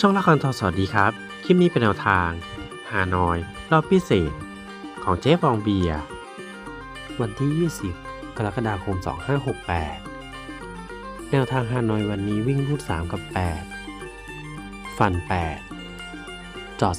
ช่องละครทอสวัสดีครับ คลิปนี้เป็นแนวทาง ฮานอย รอบพิเศษ ของเจ๊ฟองเบีย วันที่ 20 กรกฎาคม 2568 แนวทางฮานอยวันนี้วิ่งรูด 3 กับ 8 ฟัน 8จอ30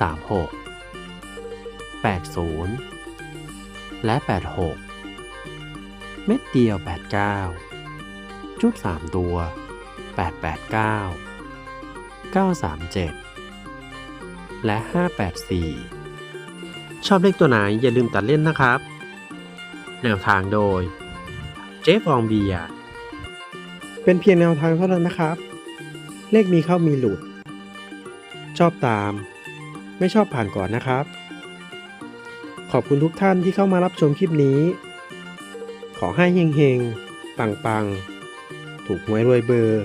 36 80 และ 86 เม็ดเดียว 89 จุด 3 ตัว 889 937 และ 584 ชอบเลขตัวไหนอย่าลืมตัดเล่นนะครับ แนวทางโดย เจ๊ฟองเบีย เป็นเพียงแนวทางเท่านั้นนะครับ เลขมีเข้ามีหลุด ชอบตาม ไม่ชอบผ่านก่อนนะครับ ขอบคุณทุกท่านที่เข้ามารับชมคลิปนี้ ขอให้เฮงๆ ปังๆ ถูกหวยรวยเบอร์